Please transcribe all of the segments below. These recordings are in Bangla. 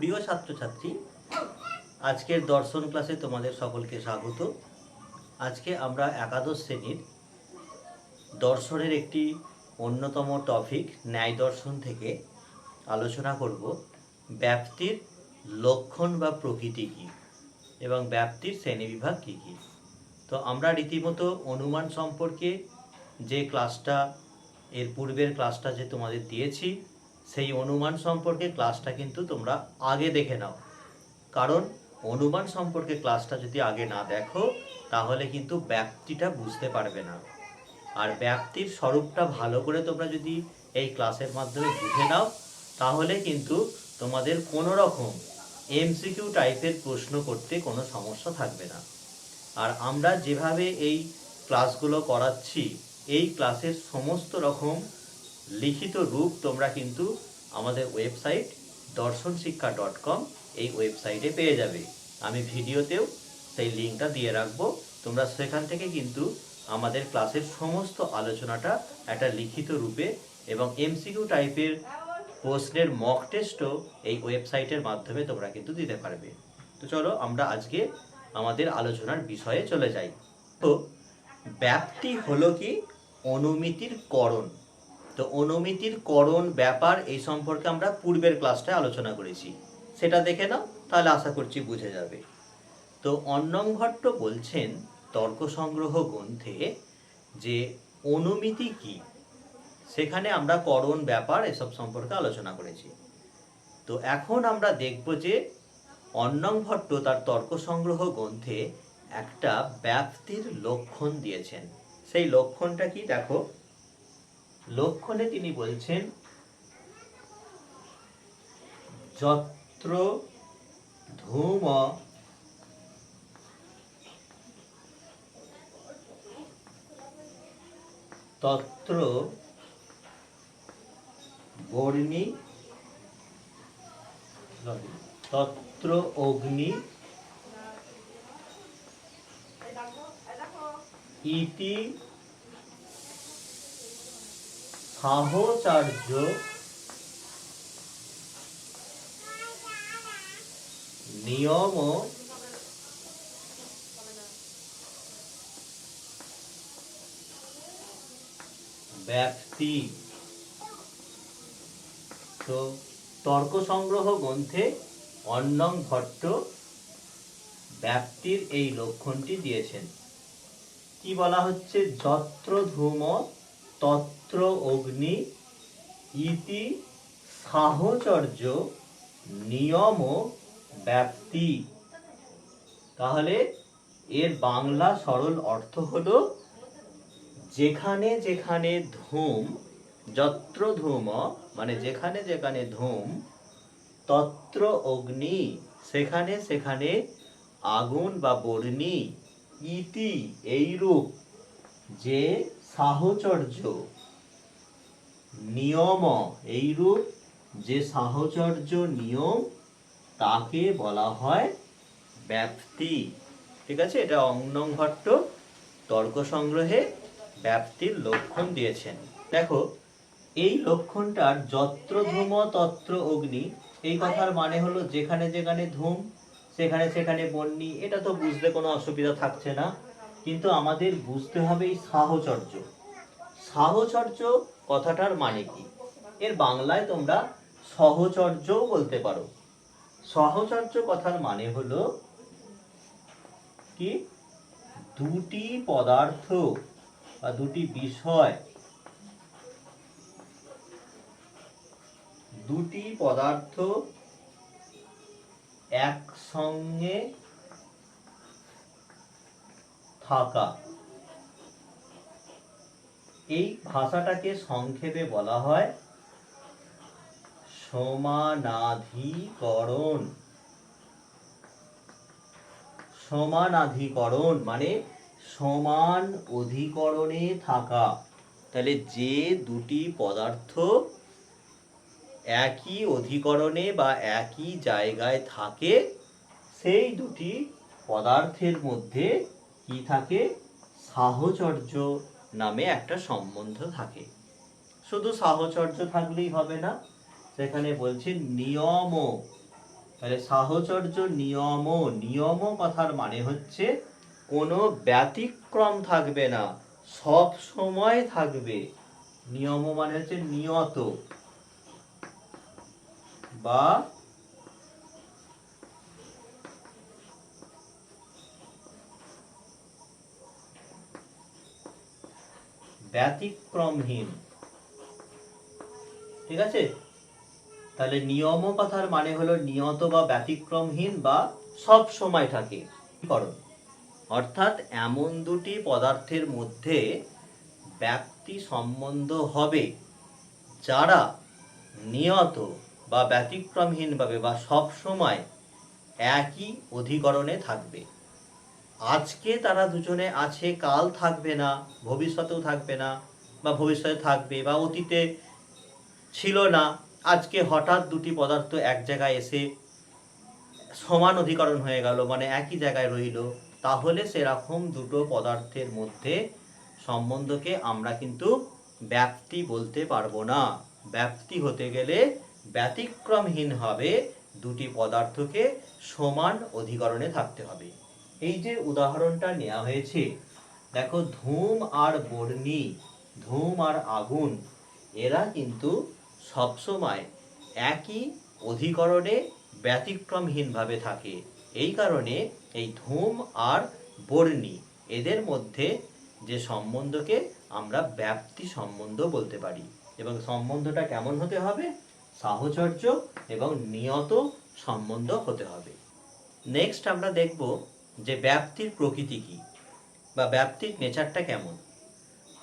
প্রিয় ছাত্রছাত্রী, আজকের দর্শন ক্লাসে তোমাদের সকলকে স্বাগত। আজকে আমরা একাদশ শ্রেণির দর্শনের একটি অন্যতম টপিক, ন্যায় দর্শন থেকে আলোচনা করব। ব্যাপ্তির লক্ষণ বা প্রকৃতি কী এবং ব্যাপ্তির শ্রেণীবিভাগ কী কী? তো আমরা রীতিমতো অনুমান সম্পর্কে যে ক্লাসটা, এর পূর্বের ক্লাসটা যে তোমাদের দিয়েছি সেই অনুমান সম্পর্কে ক্লাসটা কিন্তু তোমরা আগে দেখে নাও। কারণ অনুমান সম্পর্কে ক্লাসটা যদি আগে না দেখো, তাহলে কিন্তু ব্যাপ্তিটা বুঝতে পারবে না। আর ব্যাপ্তির স্বরূপটা ভালো করে তোমরা যদি এই ক্লাসের মাধ্যমে বুঝে নাও, তাহলে কিন্তু তোমাদের কোনো রকম এমসিকিউ টাইপের প্রশ্ন করতে কোনো সমস্যা থাকবে না। আর আমরা যেভাবে এই ক্লাসগুলো করাচ্ছি, এই ক্লাসের সমস্ত রকম লিখিত রূপ তোমরা কিন্তু আমাদের ওয়েবসাইট দর্শন শিক্ষা ডট কম এই ওয়েবসাইটে পেয়ে যাবে। আমি ভিডিওতেও সেই লিঙ্কটা দিয়ে রাখব। তোমরা সেখান থেকে কিন্তু আমাদের ক্লাসের সমস্ত আলোচনাটা একটা লিখিত রূপে এবং এমসিকিউ টাইপের প্রশ্নের মক টেস্টও এই ওয়েবসাইটের মাধ্যমে তোমরা কিন্তু দিতে পারবে। তো চলো আমরা আজকে আমাদের আলোচনার বিষয়ে চলে যাই। তো, ব্যাপ্তি হলো কি অনুমিতির করণ? তো অনুমিতির করণ ব্যাপার এই সম্পর্কে আমরা পূর্বের ক্লাসটায় আলোচনা করেছি। সেটা দেখে নাও, তাহলে আশা করছি বুঝে যাবে। তো অন্নম ভট্ট বলছেন, তর্ক সংগ্রহ গ্রন্থে যে অনুমিতি কি, সেখানে আমরা করণ ব্যাপার এসব সম্পর্কে আলোচনা করেছি। তো এখন আমরা দেখব যে অন্নম ভট্ট তার তর্ক সংগ্রহ গ্রন্থে একটা ব্যাপ্তির লক্ষণ দিয়েছেন। সেই লক্ষণটা কি? দেখো লক্ষণে তিনি বলছেন যত্র ধূম তত্র বর্ণি তত্র অগ্নি ইতি সাহচার্য নিয়ম ব্যক্তি। তো তর্ক সংগ্রহ গ্রন্থে অন্নং ভট্ট ব্যক্তির এই লক্ষণটি দিয়েছেন। কি বলা হচ্ছে? যত্র ধূম তত্র অগ্নি ইতি সাহচর্য নিয়ম ব্যাপ্তি। তাহলে এর বাংলা সরল অর্থ হলো, যেখানে যেখানে ধূম, যত্র ধূম মানে যেখানে যেখানে ধূম, তত্র অগ্নি, সেখানে সেখানে আগুন বা বর্ণি, ইতি, এইরূপ, যে সাহচর্য। নিয়ম এইরূপ যে সাহচর্য নিয়ম, তাকে বলা হয় ব্যাপ্তি। ঠিক আছে? এটা অঙ্গনং ভট্ট তর্ক সংগ্রহে ব্যাপ্তির লক্ষণ দিয়েছেন। দেখো, এই লক্ষণটার যত্র ধূম তত্র অগ্নি, এই কথার মানে হলো যেখানে যেখানে ধূম, সেখানে সেখানে বন্যি, এটা তো বুঝতে কোনো অসুবিধা থাকছে না। কিন্তু আমাদের বুঝতে হবে এই সাহচর্য। সাহচর্য কথাটার মানে কি? এর বাংলায় তোমরা সহচর্যও বলতে পারো। সহচর্য কথার মানে হলো কি? দুটি পদার্থ বা দুটি বিষয়। দুটি পদার্থ একসঙ্গে থাকা এই ভাষাটাকে সংক্ষেপে বলা হয় সমানাধিকরণ। সমানাধিকরণ মানে সমান অধিকরণে থাকা। তাহলে যে দুটি পদার্থ একই অধিকরণে বা একই জায়গায় থাকে, সেই দুটি পদার্থের মধ্যে কি থাকে? সাহচর্য নামে একটা সম্বন্ধ থাকে। শুধু সাহচর্য থাকলেই হবে না সেখানে বলছে নিয়ম। তাহলে সাহচর্য নিয়ম নিয়ম কথার মানে হচ্ছে কোনো ব্যতিক্রম থাকবে না, সব সময় থাকবে। নিয়ম মানে হচ্ছে নিয়ত বা ব্যতিক্রমহীন। ঠিক আছে? তাহলে নিয়ম কথার মানে হলো নিয়ত বা ব্যতিক্রমহীন বা সব সময় থাকে। করণ অর্থাৎ এমন দুটি পদার্থের মধ্যে ব্যক্তি সম্বন্ধ হবে যারা নিয়ত বা ব্যতিক্রমহীনভাবে বা সব সময় একই অধিকরণে থাকবে। আজকে তারা দুজনে আছে, কাল থাকবে না, ভবিষ্যতেও থাকবে না, বা ভবিষ্যতে থাকবে, বা অতীতে ছিল না। আজকে হঠাৎ দুটি পদার্থ এক জায়গায় এসে সমান অধিকরণ হয়ে গেল মানে একই জায়গায় রইল। তাহলে সেরকম দুটো পদার্থের মধ্যে সম্বন্ধকে আমরা কিন্তু ব্যাপ্তি বলতে পারব না। ব্যাপ্তি হতে গেলে ব্যতিক্রমহীন হবে দুটি পদার্থকে সমান অধিকরণে থাকতে হবে। এই যে উদাহরণটা নেওয়া হয়েছে, দেখো ধূম আর বর্ণি, ধূম আর আগুন, এরা কিন্তু সবসময় একই অধিকরণে ব্যতিক্রমহীনভাবে থাকে। এই কারণে এই ধূম আর বর্ণি, এদের মধ্যে যে সম্বন্ধকে আমরা ব্যাপ্তি সম্বন্ধ বলতে পারি। এবং সম্বন্ধটা কেমন হতে হবে? সাহচর্য এবং নিয়ত সম্বন্ধ হতে হবে। নেক্সট আমরা দেখব যে ব্যাপ্তির প্রকৃতি কি বা ব্যাপ্তির নেচারটা কেমন?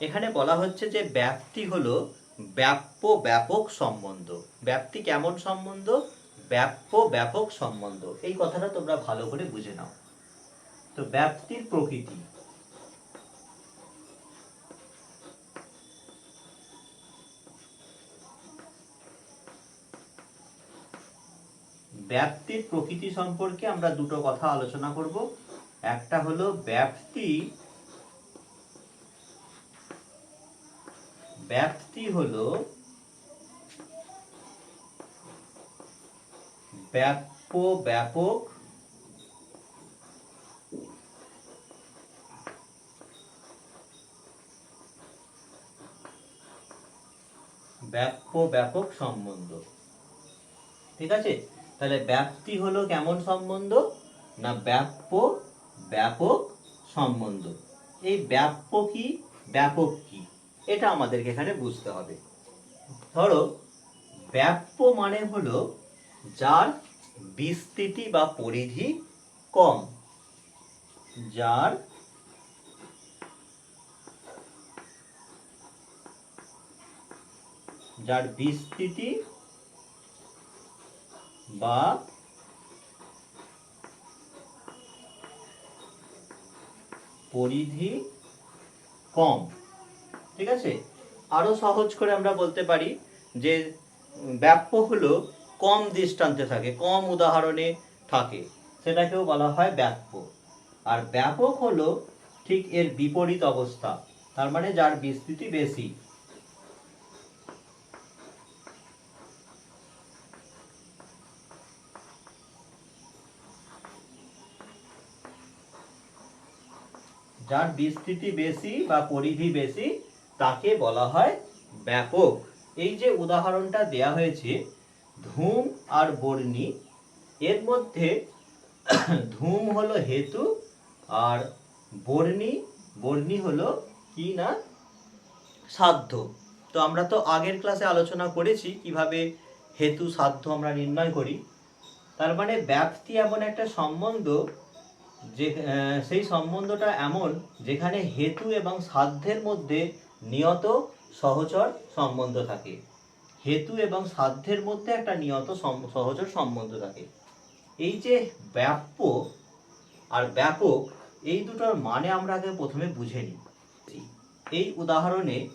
এখানে বলা হচ্ছে যে ব্যাপ্তি হলো ব্যাপ্য ব্যাপক সম্বন্ধ। ব্যাপ্তি কেমন সম্বন্ধ? ব্যাপ্য ব্যাপক সম্বন্ধ। এই কথাটা তোমরা ভালো করে বুঝে নাও। তো ব্যাপ্তির প্রকৃতি। ব্যাপ্তির প্রকৃতি সম্পর্কে আমরা দুটো কথা আলোচনা করব। একটা হলো ব্যাপ্তি ব্যাপ্তি হলো ব্যাপ্য ব্যাপক ব্যাপ্য ব্যাপক সম্বন্ধ। ঠিক আছে? তাহলে ব্যাপ্তি হলো কেমন সম্বন্ধ? না ব্যাপ্য ব্যাপক সম্বন্ধ। এই ব্যাপ্য কি? ব্যাপক কি? এটা আমাদেরকে এখানে বুঝতে হবে। ধরো, ব্যাপ্য মানে হলো যার বিস্তৃতি বা পরিধি কম। যার যার বিস্তৃতি বা পরিধি কম। ঠিক আছে? আরও সহজ করে আমরা বলতে পারি যে, ব্যাপ্য হলো কম দৃষ্টান্তে থাকে, কম উদাহরণে থাকে। সেটাকেও বলা হয় ব্যাপ্য। আর ব্যাপক হলো ঠিক এর বিপরীত অবস্থা। তার মানে যার বিস্তৃতি বেশি। যার বিস্তৃতি বেশি বা পরিধি বেশি, তাকে বলা হয় ব্যাপক। এই যে উদাহরণটা দেয়া হয়েছে, ধূম আর বর্ণি, এর মধ্যে ধূম হলো হেতু আর বর্ণি বর্ণি হলো কি না? সাধ্য। তো আমরা তো আগের ক্লাসে আলোচনা করেছি কীভাবে হেতু, সাধ্য আমরা নির্ণয় করি। তার মানে ব্যাপ্তি এমন একটা সম্বন্ধ যে সেই সম্বন্ধটা এমন যেখানে হেতু এবং সাধ্যের মধ্যে নিয়ত, সহচর সম্বন্ধ থাকে। হেতু এবং সাধ্যের মধ্যে একটা নিয়ত সহচর সম্বন্ধ থাকে। এই যে ব্যাপ্য আর ব্যাপক, এই দুটোর মানে আমরা আগে প্রথমে বুঝে নিই। এই উদাহরণে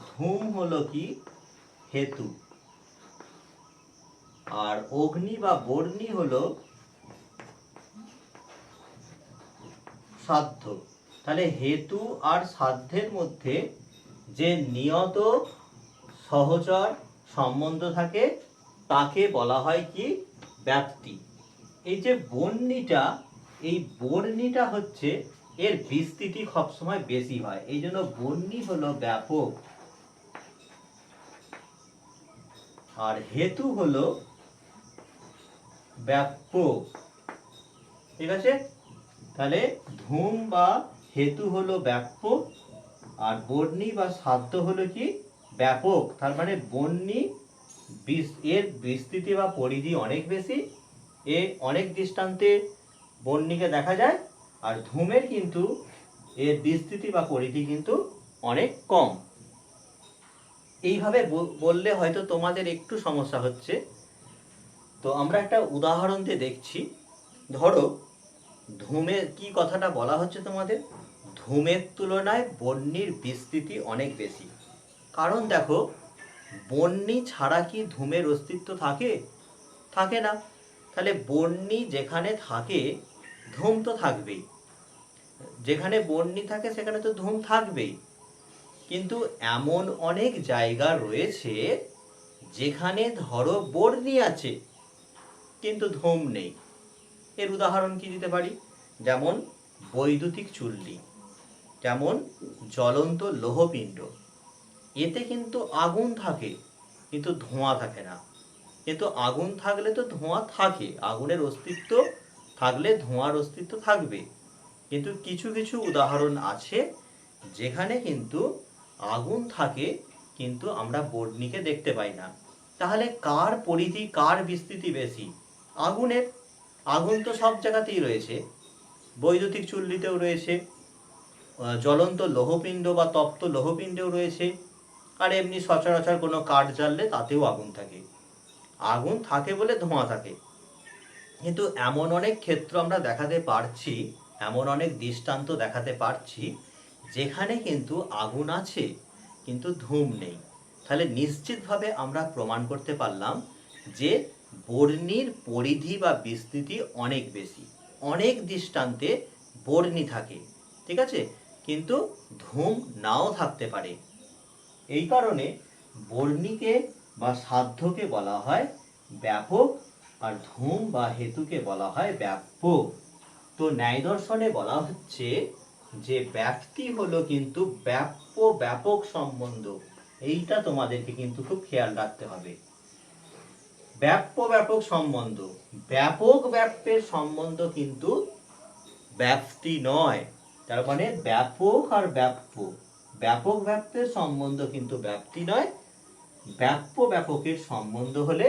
ধূম হলো কি? হেতু। আর অগ্নি বা বর্ণি হলো সাধ্য। তাহলে হেতু আর সাধ্যের মধ্যে যে নিয়ত, সহচর সম্বন্ধ থাকে, তাকে বলা হয় কি? ব্যাপ্তি। এই যে বর্ণিটা, এই বর্ণিটা হচ্ছে, এর বিস্তৃতি সবসময় বেশি হয়। এই জন্য বর্ণি হলো ব্যাপক। আর হেতু হলো ব্যাপক ঠিক আছে? তাহলে ধূম বা হেতু হলো ব্যাপক, আর বর্ণি বা সাধ্য হলো কি? ব্যাপক। তার মানে বিস- এর বিস্তৃতি বা পরিধি অনেক বেশি, এ অনেক দৃষ্টান্তে বর্ণিকে দেখা যায়, আর ধূমের কিন্তু এর বিস্তৃতি বা পরিধি কিন্তু অনেক কম। এইভাবে বললে হয়তো তোমাদের একটু সমস্যা হচ্ছে। তো আমরা একটা উদাহরণ দিয়ে দেখছি। ধরো ধূমের কি কথাটা বলা হচ্ছে তোমাদের? ধূমের তুলনায় বন্যির বিস্তৃতি অনেক বেশি। কারণ দেখো, বন্যি ছাড়া কি ধূমের অস্তিত্ব থাকে? থাকে না। তাহলে বন্যি যেখানে থাকে, ধূম তো থাকবেই। যেখানে বন্যি থাকে, সেখানে তো ধূম থাকবেই। কিন্তু এমন অনেক জায়গা রয়েছে, যেখানে ধরো বর্ণি আছে, কিন্তু ধূম নেই। এর উদাহরণ কি দিতে পারি? যেমন বৈদ্যুতিক চুল্লি, যেমন জ্বলন্ত লোহপিণ্ড। এতে কিন্তু আগুন থাকে, কিন্তু ধোঁয়া থাকে না। কিন্তু আগুন থাকলে তো ধোঁয়া থাকে, আগুনের অস্তিত্ব থাকলে ধোঁয়ার অস্তিত্ব থাকবে। কিন্তু কিছু কিছু উদাহরণ আছে যেখানে কিন্তু আগুন থাকে, কিন্তু আমরা বর্ণিকে দেখতে পাই না। তাহলে কার পরিধি, কার বিস্তৃতি বেশি? আগুনের আগুন তো সব জায়গাতেই রয়েছে। বৈদ্যুতিক চুল্লিতেও রয়েছে। জ্বলন্ত লোহপিণ্ড বা তপ্ত লোহপিণ্ডেও রয়েছে। আর এমনি সচরাচর কোনো কাঠ জ্বাললে তাতেও আগুন থাকে। আগুন থাকে বলে ধোঁয়া থাকে। কিন্তু এমন অনেক ক্ষেত্র আমরা দেখাতে পারছি, এমন অনেক দৃষ্টান্ত দেখাতে পারছি, যেখানে কিন্তু আগুন আছে, কিন্তু ধূম নেই। তাহলে নিশ্চিতভাবে আমরা প্রমাণ করতে পারলাম যে বর্ণির পরিধি বা বিস্তৃতি অনেক বেশি। অনেক দৃষ্টান্তে বর্ণি থাকে, ঠিক আছে? কিন্তু ধূম নাও থাকতে পারে। এই কারণে বর্ণিকে বা সাধ্যকে বলা হয় ব্যাপক আর ধূম বা হেতুকে বলা হয় ব্যাপক। তো ন্যায় দর্শনে বলা হচ্ছে যে ব্যক্তি হলো কিন্তু ব্যাপ্য ব্যাপক সম্বন্ধ। এইটা তোমাদেরকে কিন্তু খুব খেয়াল রাখতে হবে। ব্যাপ্য ব্যাপক সম্বন্ধ। ব্যাপক ব্যাপ্যের সম্বন্ধ কিন্তু ব্যাপ্তি নয়। তার মানে ব্যাপক আর ব্যাপ্য ব্যাপক ব্যাপ্যের সম্বন্ধ কিন্তু ব্যাপ্তি নয়। ব্যাপ্য ব্যাপকের সম্বন্ধ হলে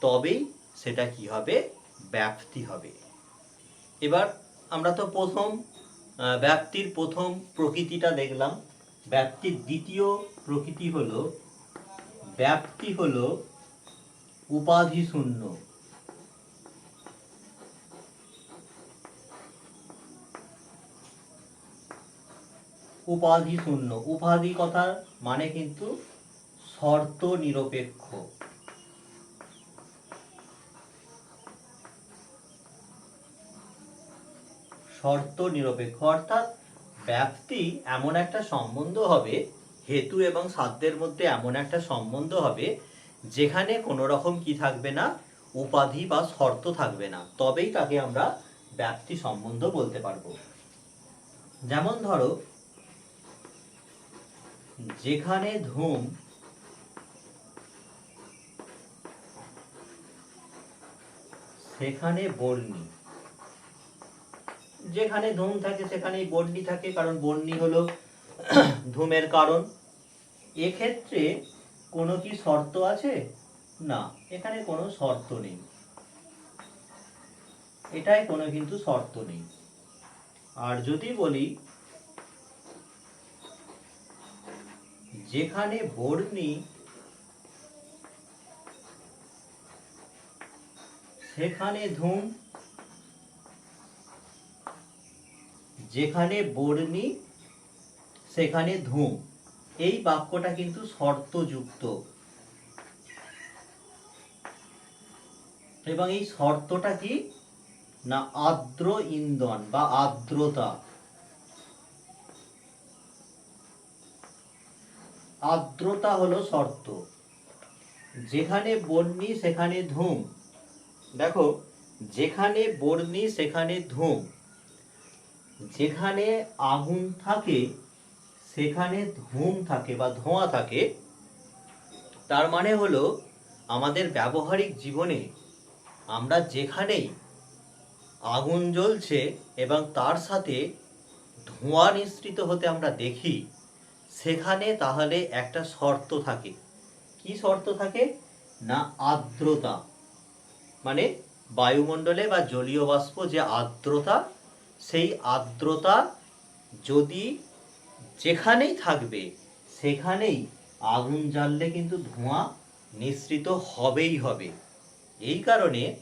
তবেই সেটা কি হবে? ব্যাপ্তি হবে। এবার আমরা তো প্রথম ব্যাপ্তির প্রথম প্রকৃতিটা দেখলাম। ব্যাপ্তির দ্বিতীয় প্রকৃতি হলো, ব্যাপ্তি হলো উপাধি শূন্য উপাধি শূন্য উপাধি কথার মানে কিন্তু শর্ত নিরপেক্ষ শর্ত নিরপেক্ষ অর্থাৎ ব্যাপ্তি এমন একটা সম্বন্ধ হবে, হেতু এবং সাধ্যের মধ্যে এমন একটা সম্বন্ধ হবে যেখানে কোনো রকম কি থাকবে না, উপাধি বা শর্ত থাকবে না, তবেই তাকে আমরা ব্যাপ্তি সম্বন্ধ বলতে পারব। যেমন ধরো, যেখানে ধূম সেখানে বর্ণি। যেখানে ধূম থাকে সেখানেই বর্ণি থাকে, কারণ বর্ণি হলো ধূমের কারণ। এক্ষেত্রে কোনো কি শর্ত আছে? না, এখানে কোনো শর্ত নেই। এটাই কোনো কিন্তু শর্ত নেই। আর যদি বলি, যেখানে বর্ণি সেখানে ধূম, যেখানে বর্ণি সেখানে ধূম। এই বাক্যটা কিন্তু শর্তযুক্ত। এবং এই শর্তটা কি? না আর্দ্র ইন্ধন বা আর্দ্রতা। আর্দ্রতা হলো শর্ত। যেখানে বর্ণি সেখানে ধুম। দেখো, যেখানে বর্ণি সেখানে ধুম। যেখানে আগুন থাকে সেখানে ধুম থাকে বা ধোঁয়া থাকে, তার মানে হলো আমাদের ব্যবহারিক জীবনে আমরা যেখানেই আগুন জ্বলছে এবং তার সাথে ধোঁয়া নিঃসৃত হতে আমরা দেখি, সেখানে তাহলে একটা শর্ত থাকে। কি শর্ত থাকে? না আর্দ্রতা। মানে বায়ুমণ্ডলে বা জলীয় বাষ্প যে আর্দ্রতা, সেই আর্দ্রতা যদি যেখানেই থাকবে, সেখানেই আগুন জ্বাললে কিন্তু ধোঁয়া নিঃসৃত হবেই হবে। এই কারণে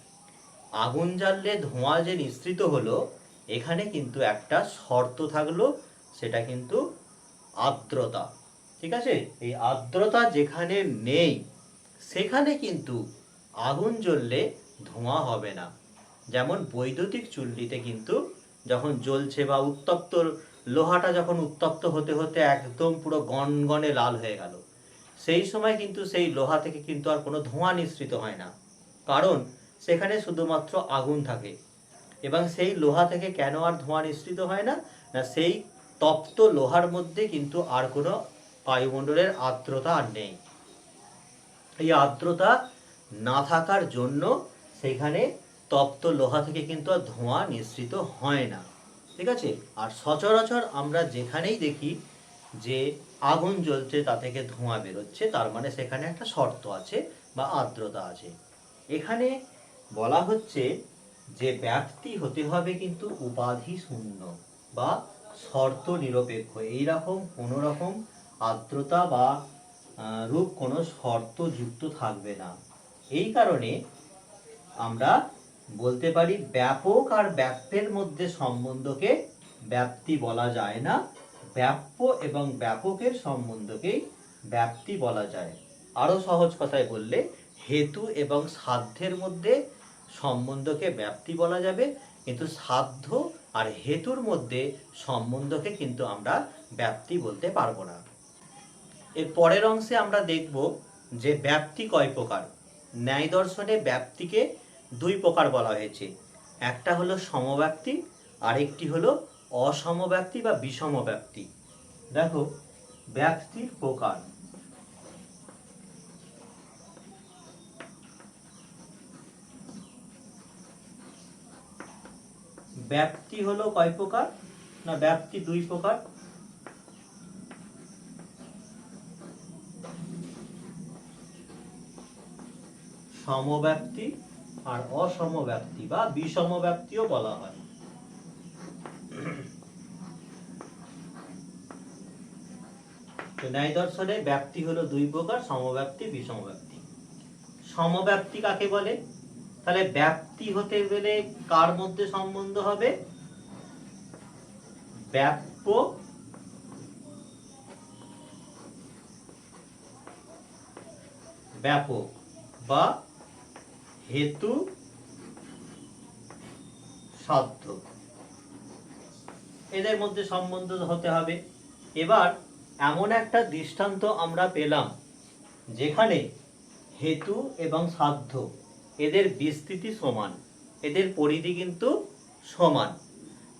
আগুন জ্বাললে ধোঁয়া যে নিঃসৃত হলো, এখানে কিন্তু একটা শর্ত থাকল, সেটা কিন্তু আর্দ্রতা। ঠিক আছে? এই আর্দ্রতা যেখানে নেই, সেখানে কিন্তু আগুন জ্বললে ধোঁয়া হবে না। যেমন বৈদ্যুতিক চুল্লিতে কিন্তু যখন জ্বলছে বা উত্তপ্ত লোহাটা যখন উত্তপ্ত হতে হতে একদম পুরো গনগনে লাল হয়ে গেল। সেই সময় কিন্তু সেই লোহা থেকে কিন্তু আর কোনো ধোঁয়া নিঃসৃত হয় না। কারণ সেখানে শুধুমাত্র আগুন থাকে। এবং সেই লোহা থেকে কেন আর ধোঁয়া নিঃসৃত হয় না? না, সেই তপ্ত লোহার মধ্যে কিন্তু আর কোনো বায়ুমণ্ডলের আর্দ্রতা আর নেই। এই আর্দ্রতা না থাকার জন্য সেখানে তপ্ত লোহা থেকে কিন্তু আর ধোঁয়া নিঃসৃত হয় না। ঠিক আছে? আর সচরাচর আমরা যেখানেই দেখি যে আগুন জ্বলছে, তা থেকে ধোঁয়া বেরোচ্ছে, তার মানে সেখানে একটা শর্ত আছে বা আর্দ্রতা আছে। এখানে বলা হচ্ছে যে ব্যক্তি হতে হবে কিন্তু উপাধি শূন্য বা শর্ত নিরপেক্ষ। এইরকম কোনো রকম আর্দ্রতা বা রূপ কোনো শর্ত যুক্ত থাকবে না। এই কারণে আমরা বলতে পারি ব্যাপক আর ব্যাপ্যের মধ্যে সম্বন্ধকে ব্যাপ্তি বলা যায় না। ব্যাপ্য এবং ব্যাপকের সম্বন্ধকেই ব্যাপ্তি বলা যায়। আরও সহজ কথায় বললে, হেতু এবং সাধ্যের মধ্যে সম্বন্ধকে ব্যাপ্তি বলা যাবে, কিন্তু সাধ্য আর হেতুর মধ্যে সম্বন্ধকে কিন্তু আমরা ব্যাপ্তি বলতে পারব না। এর পরের অংশে আমরা দেখব যে ব্যাপ্তি কয় প্রকার? ন্যায় দর্শনে ব্যাপ্তিকে দুই প্রকার বলা হয়েছে। একটা হলো সমব্যাপ্তি আরেকটি হলো অসমব্যাপ্তি বা বিষমব্যাপ্তি দেখো ব্যাপ্তির প্রকার। ব্যাপ্তি হলো কয় প্রকার? না ব্যাপ্তি দুই প্রকার। সমব্যাপ্তি আর অসমব্যাপ্তি বা বিষমব্যাপ্তিও বলা হয়। তো ন্যায় দর্শনে ব্যাপ্তি হলো দুই প্রকার, সমব্যাপ্তি বিষমব্যাপ্তি সমব্যাপ্তি কাকে বলে? তাহলে ব্যাপ্তি হতে গেলে কার মধ্যে সম্বন্ধ হবে? ব্যাপ্য ব্যাপক বা হেতু সাধ্য এদের মধ্যে সম্বন্ধ হতে হবে। এবার এমন একটা দৃষ্টান্ত আমরা পেলাম, যেখানে হেতু এবং সাধ্য এদের বিস্তৃতি সমান, এদের পরিধি কিন্তু সমান।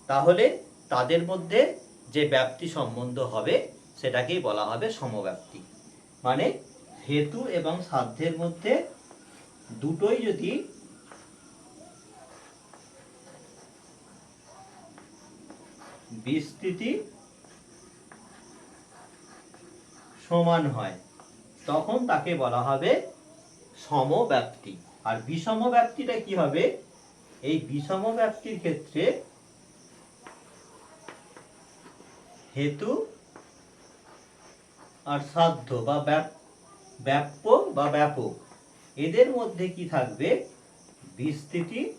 তাহলে তাদের মধ্যে যে ব্যাপ্তি সম্বন্ধ হবে, সেটাকেই বলা হবে সমব্যাপ্তি। মানে হেতু এবং সাধ্যের মধ্যে দুটোই যদি বিস্তৃতি সমান হয়, তখন তাকে বলা হবে সমব্যাপ্তি। আর বিষম ব্যাপ্তিটা কি হবে? এই বিষমব্যাপ্তির ক্ষেত্রে হেতু আর সাধ্য বা ব্যাপ- ব্যাপ্য বা ব্যাপক। এদের মধ্যে কি থাকবে? বিস্তৃতি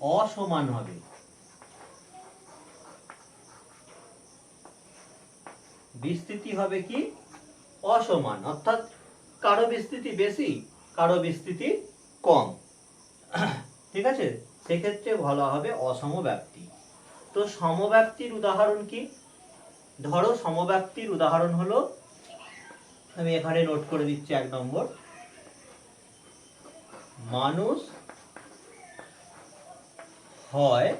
অসমান হবে। বিস্তৃতি হবে কি? অসমান। অর্থাৎ কারও বিস্তৃতি বেশি, কারও বিস্তৃতি কম। ঠিক আছে? সেক্ষেত্রে বলা হবে অসমব্যাপ্তি। তো সমব্যাপ্তির উদাহরণ কি? ধরো সমব্যাপ্তির উদাহরণ হলো আমি এখানে নোট করে দিচ্ছি এক নম্বর। মানুষ হয়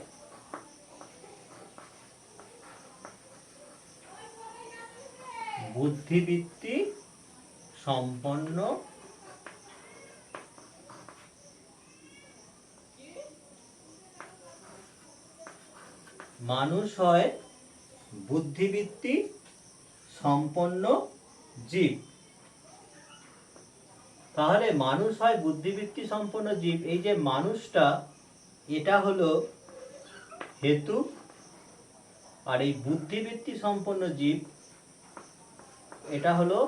বুদ্ধিবৃত্তি সম্পন্ন মানুষ হয় বুদ্ধিবৃত্তি সম্পন্ন জীব। তাহলে মানুষ হয় বুদ্ধিবৃত্তি সম্পন্ন জীব। এই যে মানুষটা, এটা হলো হেতু আর এই বুদ্ধিবৃত্তি সম্পন্ন জীব, এটা হলো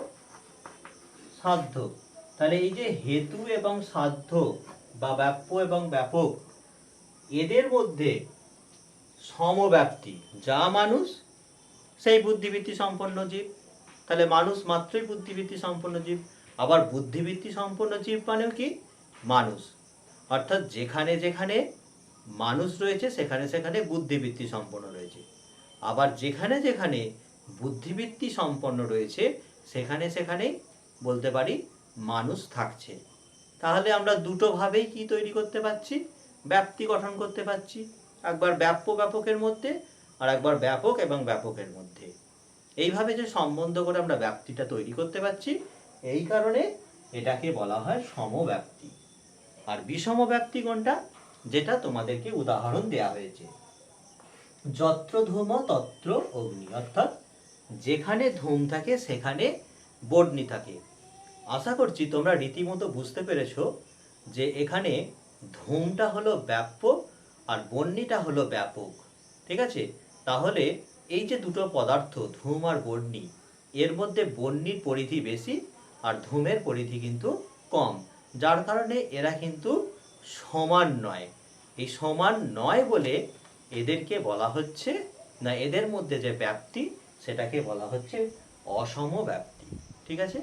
সাধ্য। তাহলে এই যে হেতু এবং সাধ্য বা ব্যাপ্য এবং ব্যাপক, এদের মধ্যে সমব্যাপ্তি। যা মানুষ, সেই বুদ্ধিবৃত্তি সম্পন্ন জীব। তাহলে মানুষ মাত্রই বুদ্ধিবৃত্তি সম্পন্ন জীব। আবার বুদ্ধিবৃত্তি সম্পন্ন জীব মানেও কি? মানুষ। অর্থাৎ যেখানে যেখানে মানুষ রয়েছে, সেখানে সেখানে বুদ্ধিবৃত্তি সম্পন্ন রয়েছে। আবার যেখানে যেখানে বুদ্ধিবৃত্তি সম্পন্ন রয়েছে, সেখানে সেখানে বলতে পারি মানুষ থাকছে। তাহলে আমরা দুটো ভাবেই কি তৈরি করতে পারছি? ব্যাপ্তি গঠন করতে পারছি। একবার ব্যাপ্য ব্যাপকের মধ্যে আর একবার ব্যাপক এবং ব্যাপকের মধ্যে। এইভাবে যে সম্বন্ধ করে আমরা ব্যাপ্তিটা তৈরি করতে পারছি এই কারণে এটাকে বলা হয় সমব্যাপ্তি। আর বিষম ব্যাপ্তি কোনটা? যেটা তোমাদেরকে উদাহরণ দেয়া হয়েছে। যত্র ধূম, তত্র অগ্নি, অর্থাৎ যেখানে ধূম থাকে সেখানে বর্ণি থাকে। আশা করছি তোমরা রীতিমতো বুঝতে পেরেছ যে এখানে ধূমটা হলো ব্যাপ্য আর বন্যিটা হলো ব্যাপক। ঠিক আছে? তাহলে এই যে দুটো পদার্থ, ধূম আর বর্ণি, এর মধ্যে বন্যির পরিধি বেশি আর ধূমের পরিধি কিন্তু কম। যার কারণে এরা কিন্তু সমান নয়। এই সমান নয় বলে এদেরকে বলা হচ্ছে না, এদের মধ্যে যে ব্যাপ্তি, সেটাকে বলা হচ্ছে অসম ব্যাপ্তি। ঠিক আছে?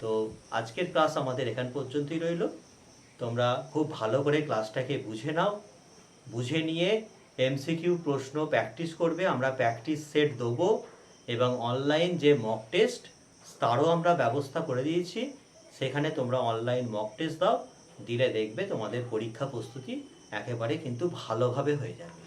তো আজকের ক্লাস আমাদের এখান পর্যন্তই রইল। তোমরা খুব ভালো করে ক্লাসটাকে বুঝে নাও। বুঝে নিয়ে এমসিকিউ প্রশ্ন প্র্যাকটিস করবে। আমরা প্র্যাকটিস সেট দেবো এবং অনলাইন যে মক টেস্ট তারও আমরা ব্যবস্থা করে দিয়েছি। সেখানে তোমরা অনলাইন মক টেস্ট দাও, দিলে দেখবে তোমাদের পরীক্ষা প্রস্তুতি একেবারে কিন্তু ভালোভাবে হয়ে যাবে।